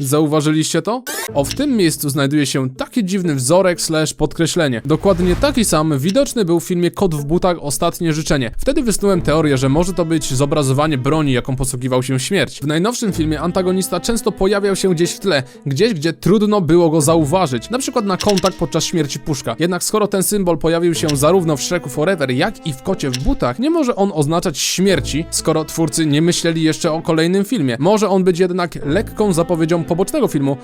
Zauważyliście to? O, w tym miejscu znajduje się taki dziwny wzorek slash podkreślenie. Dokładnie taki sam widoczny był w filmie Kot w butach Ostatnie życzenie. Wtedy wysnułem teorię, że może to być zobrazowanie broni, jaką posługiwał się śmierć. W najnowszym filmie antagonista często pojawiał się gdzieś w tle, gdzieś gdzie trudno było go zauważyć, na przykład na kontakt podczas śmierci Puszka. Jednak skoro ten symbol pojawił się zarówno w Shreku Forever, jak i w Kocie w butach, nie może on oznaczać śmierci, skoro twórcy nie myśleli jeszcze o kolejnym filmie. Może on być jednak lekką zapowiedzią pobocznego filmu,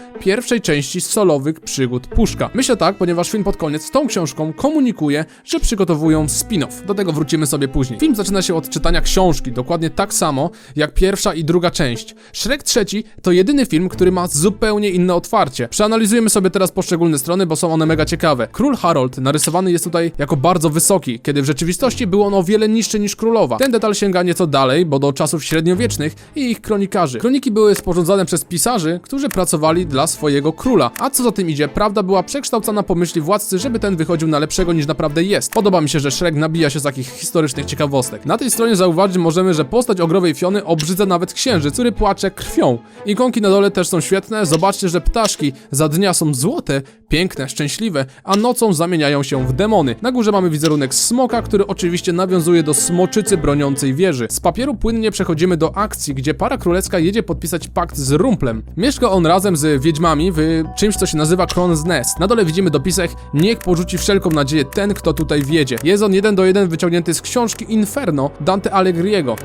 pierwszej części solowych przygód Puszka. Myślę tak, ponieważ film pod koniec tą książką komunikuje, że przygotowują spin-off. Do tego wrócimy sobie później. Film zaczyna się od czytania książki, dokładnie tak samo jak pierwsza i druga część. Shrek trzeci to jedyny film, który ma zupełnie inne otwarcie. Przeanalizujemy sobie teraz poszczególne strony, bo są one mega ciekawe. Król Harold narysowany jest tutaj jako bardzo wysoki, kiedy w rzeczywistości był on o wiele niższy niż królowa. Ten detal sięga nieco dalej, bo do czasów średniowiecznych i ich kronikarzy. Kroniki były sporządzane przez pisarzy, którzy pracowali dla swojego króla. A co za tym idzie, prawda była przekształcana po myśli władcy, żeby ten wychodził na lepszego niż naprawdę jest. Podoba mi się, że Shrek nabija się z takich historycznych ciekawostek. Na tej stronie zauważyć możemy, że postać ogrowej Fiony obrzydza nawet księżyc, który płacze krwią. Ikonki na dole też są świetne. Zobaczcie, że ptaszki za dnia są złote, piękne, szczęśliwe, a nocą zamieniają się w demony. Na górze mamy wizerunek smoka, który oczywiście nawiązuje do smoczycy broniącej wieży. Z papieru płynnie przechodzimy do akcji, gdzie para królewska jedzie podpisać pakt z Rumplem. Mieszka on razem z wiedźmami w czymś, co się nazywa Kron's Nest. Na dole widzimy dopisek Niech porzuci wszelką nadzieję ten, kto tutaj wiedzie. Jest on jeden do jeden wyciągnięty z książki Inferno Dante Alighieriego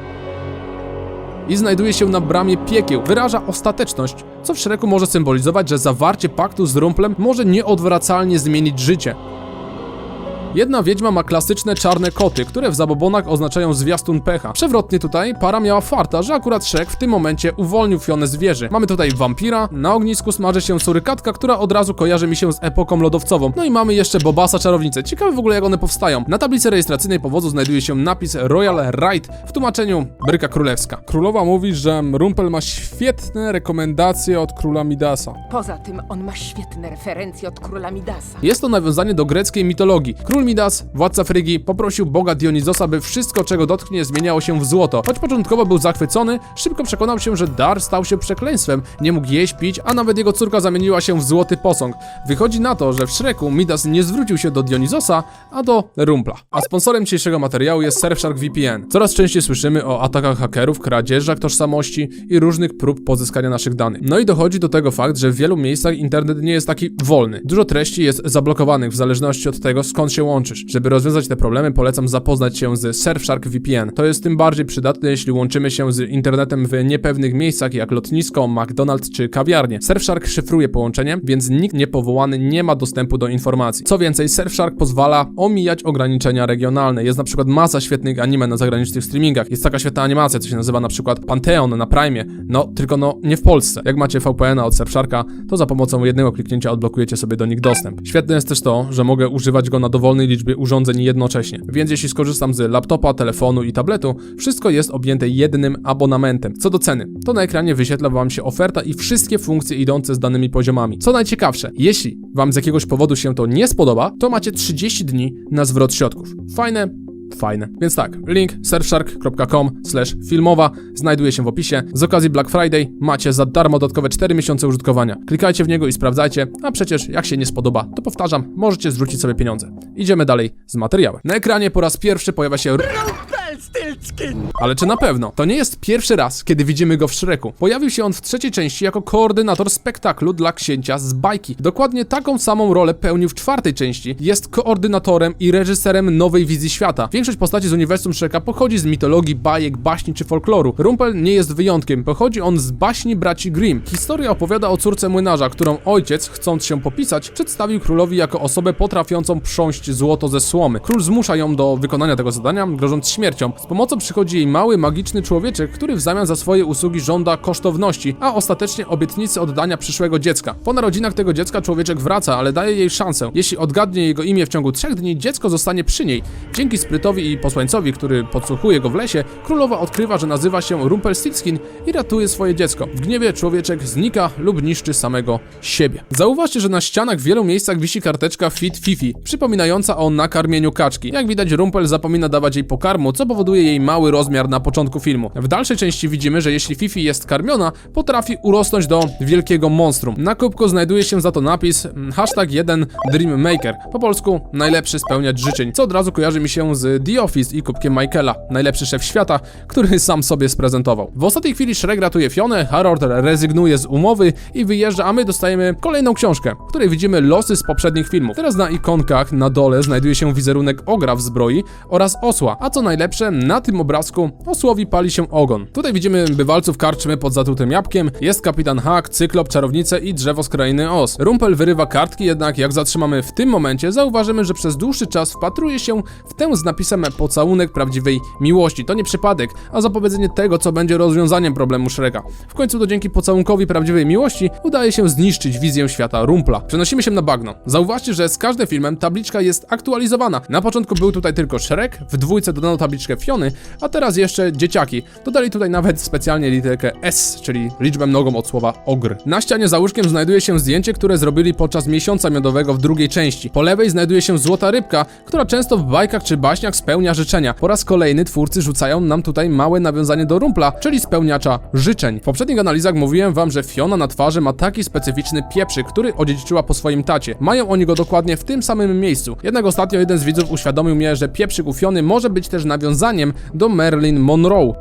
i znajduje się na bramie piekieł. Wyraża ostateczność, co w Shreku może symbolizować, że zawarcie paktu z Rumplem może nieodwracalnie zmienić życie. Jedna wiedźma ma klasyczne czarne koty, które w zabobonach oznaczają zwiastun pecha. Przewrotnie tutaj para miała farta, że akurat Shrek w tym momencie uwolnił Fionę z wieży. Mamy tutaj wampira, na ognisku smaży się surykatka, która od razu kojarzy mi się z epoką lodowcową. No i mamy jeszcze Bobasa czarownicę. Ciekawe w ogóle jak one powstają. Na tablicy rejestracyjnej powozu znajduje się napis Royal Right w tłumaczeniu Bryka Królewska. Królowa mówi, że Rumpel ma świetne rekomendacje od króla Midasa. Poza tym on ma świetne referencje od króla Midasa. Jest to nawiązanie do greckiej mitologii. Król Midas, władca Frygii, poprosił boga Dionizosa, by wszystko, czego dotknie, zmieniało się w złoto. Choć początkowo był zachwycony, szybko przekonał się, że dar stał się przekleństwem. Nie mógł jeść, pić, a nawet jego córka zamieniła się w złoty posąg. Wychodzi na to, że w Shreku Midas nie zwrócił się do Dionizosa, a do Rumpla. A sponsorem dzisiejszego materiału jest Surfshark VPN. Coraz częściej słyszymy o atakach hakerów, kradzieżach tożsamości i różnych prób pozyskania naszych danych. No i dochodzi do tego fakt, że w wielu miejscach internet nie jest taki wolny. Dużo treści jest zablokowanych w zależności od tego, skąd się Żeby rozwiązać te problemy, polecam zapoznać się z Surfshark VPN. To jest tym bardziej przydatne, jeśli łączymy się z internetem w niepewnych miejscach jak lotnisko, McDonald's czy kawiarnie. Surfshark szyfruje połączenie, więc nikt niepowołany nie ma dostępu do informacji. Co więcej, Surfshark pozwala omijać ograniczenia regionalne. Jest na przykład masa świetnych anime na zagranicznych streamingach. Jest taka świetna animacja, co się nazywa na przykład Pantheon na Prime. No, tylko no, nie w Polsce. Jak macie VPN-a od Surfsharka, to za pomocą jednego kliknięcia odblokujecie sobie do nich dostęp. Świetne jest też to, że mogę używać go na dowolnej liczbie urządzeń jednocześnie. Więc jeśli skorzystam z laptopa, telefonu i tabletu, wszystko jest objęte jednym abonamentem. Co do ceny, to na ekranie wyświetla Wam się oferta i wszystkie funkcje idące z danymi poziomami. Co najciekawsze, jeśli Wam z jakiegoś powodu się to nie spodoba, to macie 30 dni na zwrot środków. Fajne, fajne. Więc tak, link surfshark.com filmowa znajduje się w opisie. Z okazji Black Friday macie za darmo dodatkowe 4 miesiące użytkowania. Klikajcie w niego i sprawdzajcie, a przecież jak się nie spodoba, to powtarzam, możecie zwrócić sobie pieniądze. Idziemy dalej z materiałem. Na ekranie po raz pierwszy pojawia się ale czy na pewno? To nie jest pierwszy raz, kiedy widzimy go w Shreku. Pojawił się on w trzeciej części jako koordynator spektaklu dla księcia z bajki. Dokładnie taką samą rolę pełnił w czwartej części. Jest koordynatorem i reżyserem nowej wizji świata. Większość postaci z uniwersum Shreka pochodzi z mitologii, bajek, baśni czy folkloru. Rumpel nie jest wyjątkiem. Pochodzi on z baśni braci Grimm. Historia opowiada o córce młynarza, którą ojciec, chcąc się popisać, przedstawił królowi jako osobę potrafiącą prząść złoto ze słomy. Król zmusza ją do wykonania tego zadania, grożąc śmiercią. Z pomocą przychodzi jej mały, magiczny człowieczek, który w zamian za swoje usługi żąda kosztowności, a ostatecznie obietnicy oddania przyszłego dziecka. Po narodzinach tego dziecka człowieczek wraca, ale daje jej szansę. Jeśli odgadnie jego imię w ciągu trzech dni, dziecko zostanie przy niej. Dzięki sprytowi i posłańcowi, który podsłuchuje go w lesie, królowa odkrywa, że nazywa się Rumpelstiltskin i ratuje swoje dziecko. W gniewie człowieczek znika lub niszczy samego siebie. Zauważcie, że na ścianach w wielu miejscach wisi karteczka Fit Fifi, przypominająca o nakarmieniu kaczki. Jak widać, Rumpel zapomina dawać jej pokarmu, co powoduje, powoduje jej mały rozmiar na początku filmu. W dalszej części widzimy, że jeśli Fifi jest karmiona, potrafi urosnąć do wielkiego monstrum. Na kubku znajduje się za to napis mm, hashtag 1 Dream Maker. Po polsku najlepszy spełniać życzeń, co od razu kojarzy mi się z The Office i kubkiem Michaela, najlepszy szef świata, który sam sobie sprezentował. W ostatniej chwili Shrek ratuje Fionę, Harold rezygnuje z umowy i wyjeżdża, a my dostajemy kolejną książkę, w której widzimy losy z poprzednich filmów. Teraz na ikonkach na dole znajduje się wizerunek ogra w zbroi oraz osła, a co najlepsze, na tym obrazku osłowi pali się ogon. Tutaj widzimy bywalców karczmy pod zatrutym jabłkiem, jest kapitan Hack, cyklop, czarownice i drzewo z krainy Oz. Rumpel wyrywa kartki, jednak jak zatrzymamy w tym momencie, zauważymy, że przez dłuższy czas wpatruje się w tę z napisem pocałunek prawdziwej miłości. To nie przypadek, a zapowiedzenie tego, co będzie rozwiązaniem problemu Shreka. W końcu to dzięki pocałunkowi prawdziwej miłości udaje się zniszczyć wizję świata Rumpla. Przenosimy się na bagno. Zauważcie, że z każdym filmem tabliczka jest aktualizowana. Na początku był tutaj tylko Shrek, w dwójce dodano tabliczkę Fiony, a teraz jeszcze dzieciaki. Dodali tutaj nawet specjalnie literkę S, czyli liczbę mnogą od słowa ogr. Na ścianie za łóżkiem znajduje się zdjęcie, które zrobili podczas miesiąca miodowego w drugiej części. Po lewej znajduje się złota rybka, która często w bajkach czy baśniach spełnia życzenia. Po raz kolejny twórcy rzucają nam tutaj małe nawiązanie do Rumpla, czyli spełniacza życzeń. W poprzednich analizach mówiłem wam, że Fiona na twarzy ma taki specyficzny pieprzyk, który odziedziczyła po swoim tacie. Mają oni go dokładnie w tym samym miejscu. Jednak ostatnio jeden z widzów uświadomił mnie, że pieprzyk u Fiony może być też nawiązaniem do Marilyn Monroe.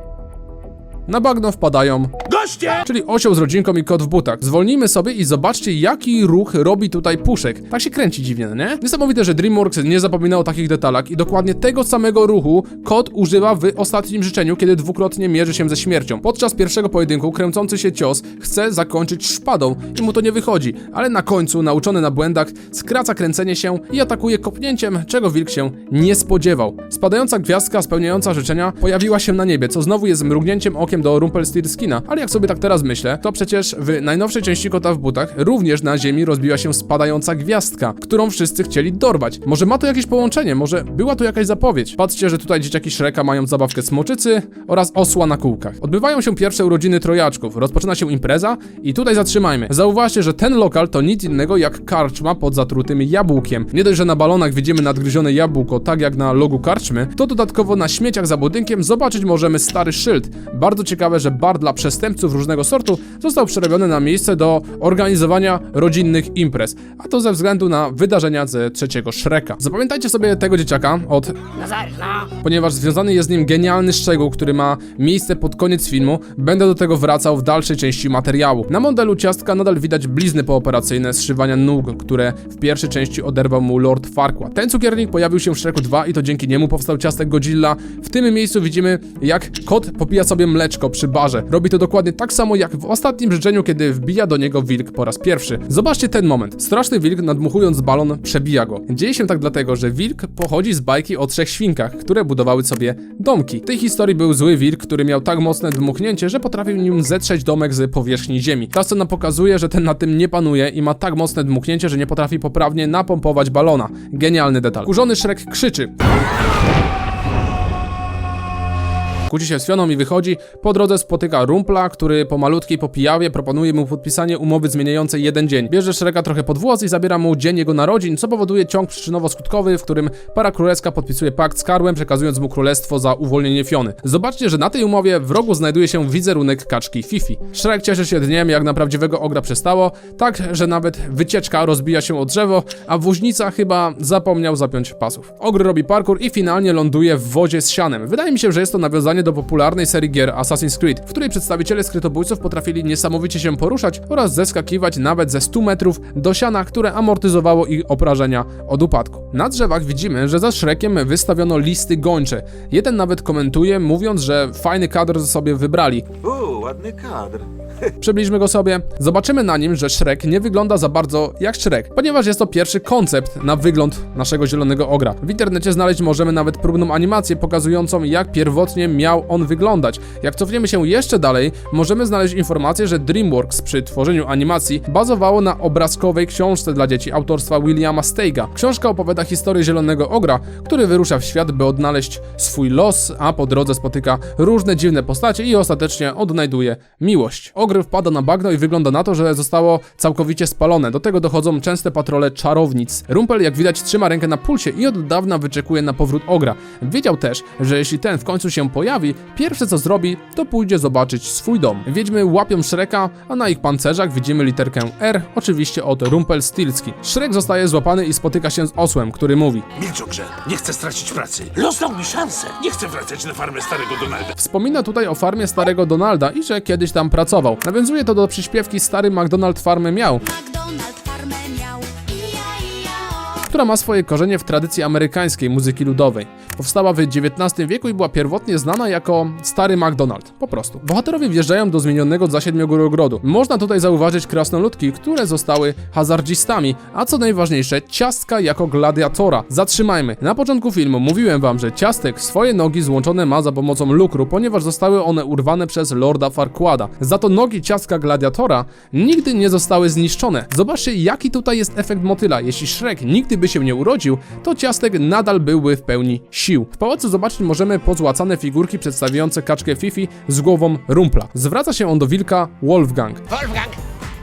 Na bagno wpadają Goście! czyli osioł z rodzinką i kot w butach. Zwolnijmy sobie i zobaczcie, jaki ruch robi tutaj puszek. Tak się kręci dziwnie, no nie? Niesamowite, że DreamWorks nie zapominał o takich detalach i dokładnie tego samego ruchu kot używa w ostatnim życzeniu, kiedy dwukrotnie mierzy się ze śmiercią. Podczas pierwszego pojedynku kręcący się cios chce zakończyć szpadą i mu to nie wychodzi, ale na końcu, nauczony na błędach, skraca kręcenie się i atakuje kopnięciem, czego wilk się nie spodziewał. Spadająca gwiazdka spełniająca życzenia pojawiła się na niebie, co znowu jest mrugnięciem okiem do Rumpelstiltskina, ale jak sobie tak teraz myślę, to przecież w najnowszej części Kota w butach również na ziemi rozbiła się spadająca gwiazdka, którą wszyscy chcieli dorwać. Może ma to jakieś połączenie, może była tu jakaś zapowiedź. Patrzcie, że tutaj dzieciaki Shreka mają zabawkę smoczycy oraz osła na kółkach. Odbywają się pierwsze urodziny trojaczków, rozpoczyna się impreza i tutaj zatrzymajmy. Zauważcie, że ten lokal to nic innego jak karczma pod zatrutym jabłkiem. Nie dość, że na balonach widzimy nadgryzione jabłko, tak jak na logu karczmy, to dodatkowo na śmieciach za budynkiem zobaczyć możemy stary szyld. Bardzo ciekawe, że bar dla przestępców różnego sortu został przerobiony na miejsce do organizowania rodzinnych imprez, a to ze względu na wydarzenia ze trzeciego Shreka. Zapamiętajcie sobie tego dzieciaka od ponieważ związany jest z nim genialny szczegół, który ma miejsce pod koniec filmu. Będę do tego wracał w dalszej części materiału. Na modelu ciastka nadal widać blizny pooperacyjne zszywania nóg, które w pierwszej części oderwał mu Lord Farquaad. Ten cukiernik pojawił się w Shreku 2 i to dzięki niemu powstał ciastek Godzilla. W tym miejscu widzimy, jak kot popija sobie przy barze. Robi to dokładnie tak samo jak w ostatnim życzeniu, kiedy wbija do niego wilk po raz pierwszy. Zobaczcie ten moment. Straszny wilk nadmuchując balon przebija go. Dzieje się tak dlatego, że wilk pochodzi z bajki o trzech świnkach, które budowały sobie domki. W tej historii był zły wilk, który miał tak mocne dmuchnięcie, że potrafił nim zetrzeć domek z powierzchni ziemi. Ta scena pokazuje, że ten na tym nie panuje i ma tak mocne dmuchnięcie, że nie potrafi poprawnie napompować balona. Genialny detal. Kurzony Shrek krzyczy. Kłóci się z Fioną i wychodzi. Po drodze spotyka Rumpla, który po malutkiej popijawie proponuje mu podpisanie umowy zmieniającej jeden dzień. Bierze Shreka trochę pod włos i zabiera mu dzień jego narodzin, co powoduje ciąg przyczynowo-skutkowy, w którym para królewska podpisuje pakt z Karłem, przekazując mu królestwo za uwolnienie Fiony. Zobaczcie, że na tej umowie w rogu znajduje się wizerunek kaczki Fifi. Shrek cieszy się dniem, jak na prawdziwego ogra przestało, tak, że nawet wycieczka rozbija się o drzewo, a woźnica chyba zapomniał zapiąć pasów. Ogr robi parkour i finalnie ląduje w wodzie z sianem. Wydaje mi się, że jest to nawiązanie do popularnej serii gier Assassin's Creed, w której przedstawiciele skrytobójców potrafili niesamowicie się poruszać oraz zeskakiwać nawet ze 100 metrów do siana, które amortyzowało ich obrażenia od upadku. Na drzewach widzimy, że za Shrekiem wystawiono listy gończe. Jeden nawet komentuje, mówiąc, że fajny kadr sobie wybrali. Uuu, ładny kadr. Przybliżmy go sobie. Zobaczymy na nim, że Shrek nie wygląda za bardzo jak Shrek, ponieważ jest to pierwszy koncept na wygląd naszego zielonego ogra. W internecie znaleźć możemy nawet próbną animację pokazującą, jak pierwotnie miał on wyglądać. Jak cofniemy się jeszcze dalej, możemy znaleźć informację, że DreamWorks przy tworzeniu animacji bazowało na obrazkowej książce dla dzieci autorstwa Williama Steiga. Książka opowiada historię zielonego ogra, który wyrusza w świat, by odnaleźć swój los, a po drodze spotyka różne dziwne postacie i ostatecznie odnajduje miłość. Ogr Ogry wpada na bagno i wygląda na to, że zostało całkowicie spalone. Do tego dochodzą częste patrole czarownic. Rumpel, jak widać, trzyma rękę na pulsie i od dawna wyczekuje na powrót Ogra. Wiedział też, że jeśli ten w końcu się pojawi, pierwsze co zrobi, to pójdzie zobaczyć swój dom. Wiedźmy łapią Shreka, a na ich pancerzach widzimy literkę R, oczywiście od Rumpelstiltski. Shrek zostaje złapany i spotyka się z osłem, który mówi Milcz o grze. Nie chcę stracić pracy. Los dał mi szansę. Nie chcę wracać na farmę starego Donalda. Wspomina tutaj o farmie starego Donalda i że kiedyś tam pracował. Nawiązuje to do przyśpiewki Stary McDonald farmę miał, która ma swoje korzenie w tradycji amerykańskiej muzyki ludowej. Powstała w XIX wieku i była pierwotnie znana jako Stary McDonald, po prostu. Bohaterowie wjeżdżają do zmienionego za siedmiogórogrodu. Można tutaj zauważyć krasnoludki, które zostały hazardzistami, a co najważniejsze, ciastka jako gladiatora. Zatrzymajmy. Na początku filmu mówiłem wam, że ciastek swoje nogi złączone ma za pomocą lukru, ponieważ zostały one urwane przez Lorda Farquada. Za to nogi ciastka gladiatora nigdy nie zostały zniszczone. Zobaczcie, jaki tutaj jest efekt motyla. Jeśli Shrek nigdy by się nie urodził, to ciastek nadal byłby w pełni sił. W pałacu zobaczyć możemy pozłacane figurki przedstawiające kaczkę Fifi z głową rumpla. Zwraca się on do wilka Wolfgang.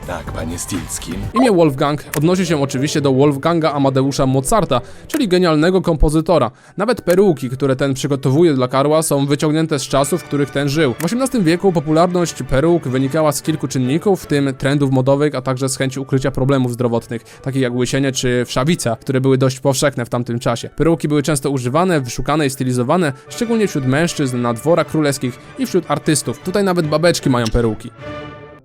Tak, panie Stilskim. Imię Wolfgang odnosi się oczywiście do Wolfganga Amadeusza Mozarta, czyli genialnego kompozytora. Nawet peruki, które ten przygotowuje dla Karła, są wyciągnięte z czasów, w których ten żył. W XVIII wieku popularność peruk wynikała z kilku czynników, w tym trendów modowych, a także z chęci ukrycia problemów zdrowotnych, takich jak łysienie czy wszawica, które były dość powszechne w tamtym czasie. Peruki były często używane, wyszukane i stylizowane, szczególnie wśród mężczyzn na dworach królewskich i wśród artystów. Tutaj nawet babeczki mają peruki.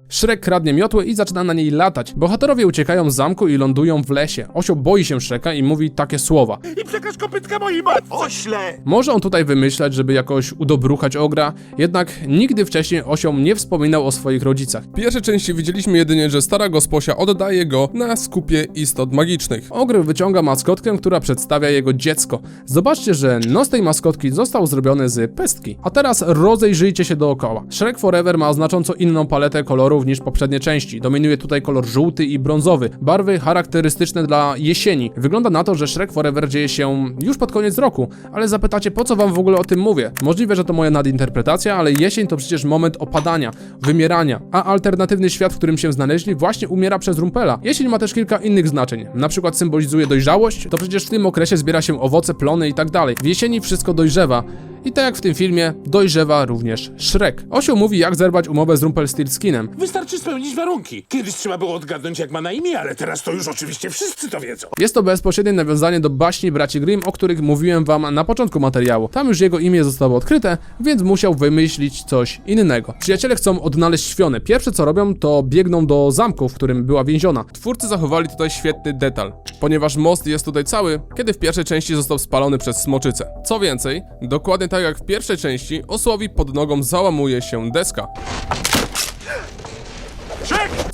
Shrek kradnie miotłę i zaczyna na niej latać. Bohaterowie uciekają z zamku i lądują w lesie. Osio boi się Shreka i mówi takie słowa. I przekaż kopytka mojej matce. Ośle! Może on tutaj wymyślać, żeby jakoś udobruchać ogra, jednak nigdy wcześniej Osioł nie wspominał o swoich rodzicach. W pierwszej części widzieliśmy jedynie, że stara gosposia oddaje go na skupie istot magicznych. Ogr wyciąga maskotkę, która przedstawia jego dziecko. Zobaczcie, że nos tej maskotki został zrobiony z pestki. A teraz rozejrzyjcie się dookoła. Shrek Forever ma znacząco inną paletę kolorów niż poprzednie części. Dominuje tutaj kolor żółty i brązowy, barwy charakterystyczne dla jesieni. Wygląda na to, że Shrek Forever dzieje się już pod koniec roku, ale zapytacie, po co wam w ogóle o tym mówię? Możliwe, że to moja nadinterpretacja, ale jesień to przecież moment opadania, wymierania, a alternatywny świat, w którym się znaleźli, właśnie umiera przez Rumpela. Jesień ma też kilka innych znaczeń, na przykład symbolizuje dojrzałość, to przecież w tym okresie zbiera się owoce, plony i tak dalej. W jesieni wszystko dojrzewa. I tak jak w tym filmie, dojrzewa również Shrek. Osioł mówi, jak zerwać umowę z Rumpelstiltskinem. Wystarczy spełnić warunki. Kiedyś trzeba było odgadnąć, jak ma na imię, ale teraz to już oczywiście wszyscy to wiedzą. Jest to bezpośrednie nawiązanie do baśni braci Grimm, o których mówiłem wam na początku materiału. Tam już jego imię zostało odkryte, więc musiał wymyślić coś innego. Przyjaciele chcą odnaleźć świąnę. Pierwsze co robią, to biegną do zamku, w którym była więziona. Twórcy zachowali tutaj świetny detal, ponieważ most jest tutaj cały, kiedy w pierwszej części został spalony przez smoczycę. Co więcej, dokładnie tak jak w pierwszej części, osłowi pod nogą załamuje się deska.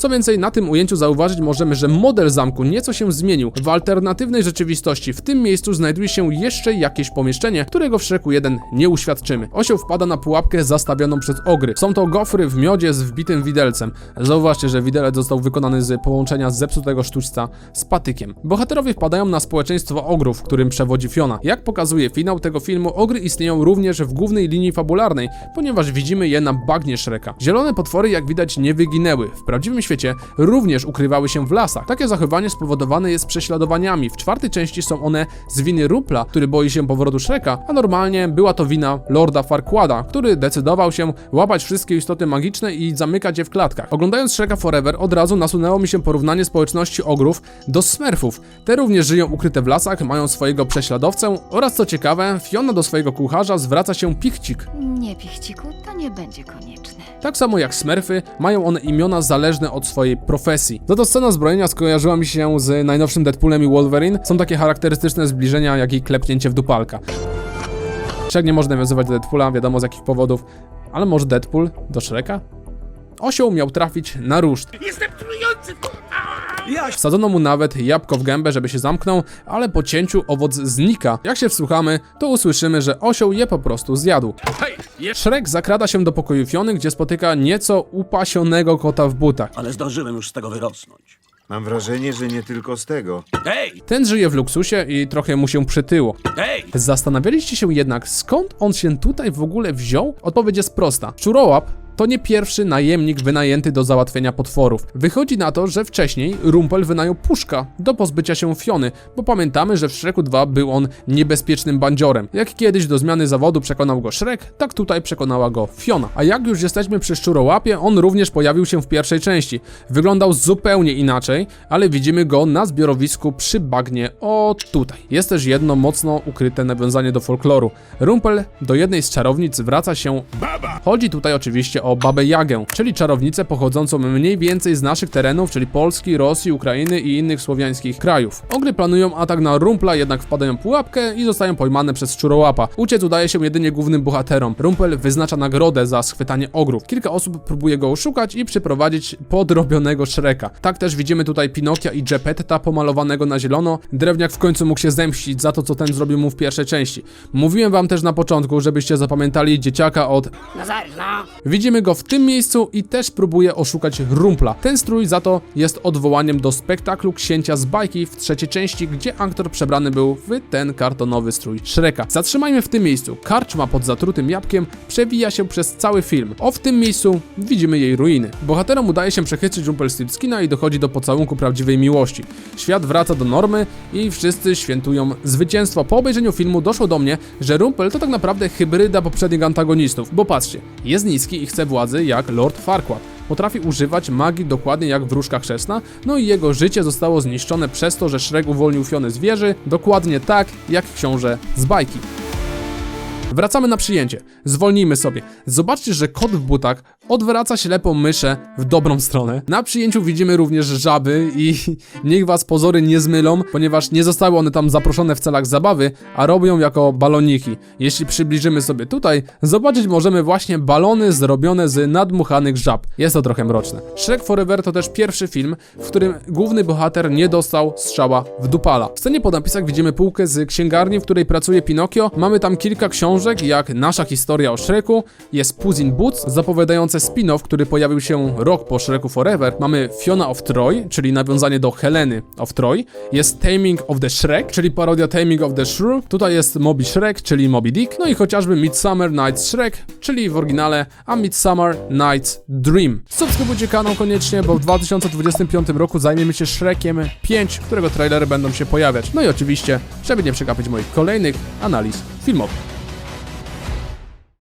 Co więcej, na tym ujęciu zauważyć możemy, że model zamku nieco się zmienił. W alternatywnej rzeczywistości w tym miejscu znajduje się jeszcze jakieś pomieszczenie, którego w Shreku 1 nie uświadczymy. Osioł wpada na pułapkę zastawioną przez ogry. Są to gofry w miodzie z wbitym widelcem. Zauważcie, że widelec został wykonany z połączenia zepsutego sztućca z patykiem. Bohaterowie wpadają na społeczeństwo ogrów, którym przewodzi Fiona. Jak pokazuje finał tego filmu, ogry istnieją również w głównej linii fabularnej, ponieważ widzimy je na bagnie Shreka. Zielone potwory, jak widać, nie wyginęły. W prawdziwym świecie również ukrywały się w lasach. Takie zachowanie spowodowane jest prześladowaniami. W czwartej części są one z winy Rupla, który boi się powrotu Shreka, a normalnie była to wina Lorda Farquada, który decydował się łapać wszystkie istoty magiczne i zamykać je w klatkach. Oglądając Shreka Forever od razu nasunęło mi się porównanie społeczności ogrów do smurfów. Te również żyją ukryte w lasach, mają swojego prześladowcę oraz co ciekawe, Fiona do swojego kucharza zwraca się Pichcik. Nie, Pichciku, to nie będzie konieczne. Tak samo jak Smurfy, mają one imiona zależne od swojej profesji. Za to scena zbrojenia skojarzyła mi się z najnowszym Deadpoolem i Wolverine. Są takie charakterystyczne zbliżenia, jak i klepnięcie w dupalka. Shrek nie może nawiązywać do Deadpoola, wiadomo z jakich powodów, ale może Deadpool do Shreka? Osioł miał trafić na ruszt. Jestem trujący! Wsadzono mu nawet jabłko w gębę, żeby się zamknął, ale po cięciu owoc znika. Jak się wsłuchamy, to usłyszymy, że osioł je po prostu zjadł. Shrek zakrada się do pokoju Fiony, gdzie spotyka nieco upasionego kota w butach. ale zdążyłem już z tego wyrosnąć. Mam wrażenie, że nie tylko z tego. Hej, Ten żyje w luksusie i trochę mu się przytyło. hej! Zastanawialiście się jednak, skąd on się tutaj w ogóle wziął? Odpowiedź jest prosta. Czurołap to nie pierwszy najemnik wynajęty do załatwienia potworów. Wychodzi na to, że wcześniej Rumpel wynajął puszka do pozbycia się Fiony, bo pamiętamy, że w Shreku 2 był on niebezpiecznym bandziorem. Jak kiedyś do zmiany zawodu przekonał go Shrek, tak tutaj przekonała go Fiona. A jak już jesteśmy przy Szczurołapie, on również pojawił się w pierwszej części. Wyglądał zupełnie inaczej, ale widzimy go na zbiorowisku przy bagnie o tutaj. Jest też jedno mocno ukryte nawiązanie do folkloru. Rumpel do jednej z czarownic wraca się Baba! Chodzi tutaj oczywiście o Babę Jagę, czyli czarownicę pochodzącą mniej więcej z naszych terenów, czyli Polski, Rosji, Ukrainy i innych słowiańskich krajów. Ogry planują atak na Rumpla, jednak wpadają w pułapkę i zostają pojmane przez Szczurołapa. Uciec udaje się jedynie głównym bohaterom. Rumpel wyznacza nagrodę za schwytanie ogrów. Kilka osób próbuje go oszukać i przyprowadzić podrobionego Shreka. Tak też widzimy tutaj Pinokia i Geppetta pomalowanego na zielono. Drewniak w końcu mógł się zemścić za to, co ten zrobił mu w pierwszej części. Mówiłem wam też na początku, żebyście zapamiętali dzieciaka od Widzimy go w tym miejscu i też próbuje oszukać Rumpla. Ten strój za to jest odwołaniem do spektaklu Księcia z bajki w trzeciej części, gdzie aktor przebrany był w ten kartonowy strój Shreka. Zatrzymajmy w tym miejscu. Karczma pod zatrutym jabłkiem przewija się przez cały film. O w tym miejscu widzimy jej ruiny. Bohaterom udaje się przechytrzyć Rumpelstiltskina i dochodzi do pocałunku prawdziwej miłości. Świat wraca do normy i wszyscy świętują zwycięstwo. Po obejrzeniu filmu doszło do mnie, że Rumpel to tak naprawdę hybryda poprzednich antagonistów, bo patrzcie, jest niski i chce władzy jak Lord Farquaad. Potrafi używać magii dokładnie jak wróżka chrzestna, no i jego życie zostało zniszczone przez to, że Shrek uwolnił Fiony z wieży, dokładnie tak jak książę z bajki. Wracamy na przyjęcie. Zwolnijmy sobie. Zobaczcie, że kot w butach odwraca ślepą myszę w dobrą stronę. Na przyjęciu widzimy również żaby i niech was pozory nie zmylą, ponieważ nie zostały one tam zaproszone w celach zabawy, a robią jako baloniki. Jeśli przybliżymy sobie tutaj, zobaczyć możemy właśnie balony zrobione z nadmuchanych żab. Jest to trochę mroczne. Shrek Forever to też pierwszy film, w którym główny bohater nie dostał strzała w dupala. W scenie po napisach widzimy półkę z księgarni, w której pracuje Pinokio. Mamy tam kilka książek, jak Nasza historia o Shreku, jest Puss in Boots, zapowiadające spin-off, który pojawił się rok po Shreku Forever. Mamy Fiona of Troy, czyli nawiązanie do Heleny of Troy. Jest Taming of the Shrek, czyli parodia Taming of the Shrew. Tutaj jest Moby Shrek, czyli Moby Dick. No i chociażby Midsummer Night's Shrek, czyli w oryginale A Midsummer Night's Dream. Subskrybujcie kanał koniecznie, bo w 2025 roku zajmiemy się Shrekiem 5, którego trailery będą się pojawiać. No i oczywiście, żeby nie przegapić moich kolejnych analiz filmowych.